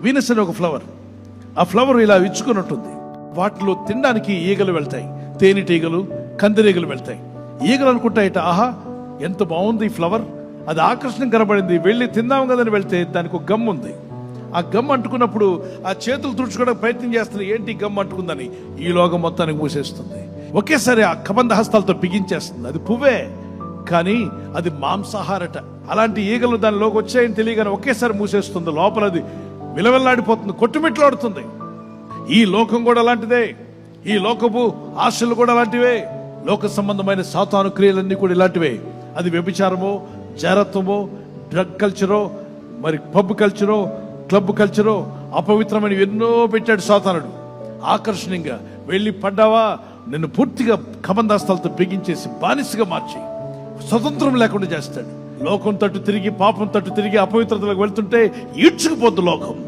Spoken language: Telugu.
వీనస్ అనే ఒక ఫ్లవర్. ఆ ఫ్లవర్ ఇలా విచ్చుకొని ఉంటుంది వాటిలో తినడానికి ఈగలు వెళ్తాయి. తేనెటీగలు కందిరీగలు వెళ్తాయి. ఈగలు అనుకుంటాయట ఆహా ఎంత బాగుంది ఈ ఫ్లవర్. అది ఆకర్షణ కనబడింది. వెళ్ళి తిందాం కదని వెళ్తే దానికి ఒక గమ్ ఉంది. ఆ గమ్ అంటుకున్నప్పుడు ఆ చేతులు తుడుచుకోవడానికి ప్రయత్నం చేస్తుంది ఏంటి గమ్ అంటుకుందని ఈ లోకం మొత్తానికి మూసేస్తుంది. ఒకేసారి ఆ కబంధ హస్తాలతో బిగించేస్తుంది. అది పువ్వే కానీ అది మాంసాహారట. అలాంటి ఈగలు దానిలోకి వచ్చాయని తెలియగానే ఒకేసారి మూసేస్తుంది. లోపల అది విలవిల్లాడిపోతుంది కొట్టుమిట్లాడుతుంది. ఈ లోకం కూడా అలాంటిదే. ఈ లోకపు ఆశలు కూడా అలాంటివే. లోక సంబంధమైన సాతాను క్రియలన్నీ కూడా ఇలాంటివే. అది వ్యభిచారమో జారత్వమో డ్రగ్ కల్చరో మరి పబ్ కల్చరో క్లబ్ కల్చరో అపవిత్రమైన ఎన్నో పెట్టాడు సాతానుడు. ఆకర్షణీయంగా వెళ్ళి పడ్డావా? నిన్ను పూర్తిగా కబందాస్తాలతో బిగించేసి బానిసగా మార్చి స్వతంత్రం లేకుండా చేస్తాడు. లోకం తట్టు తిరిగి పాపం తట్టు తిరిగి అపవిత్రతలకు వెళ్తుంటే ఈడ్చుకుపోద్దు లోకం.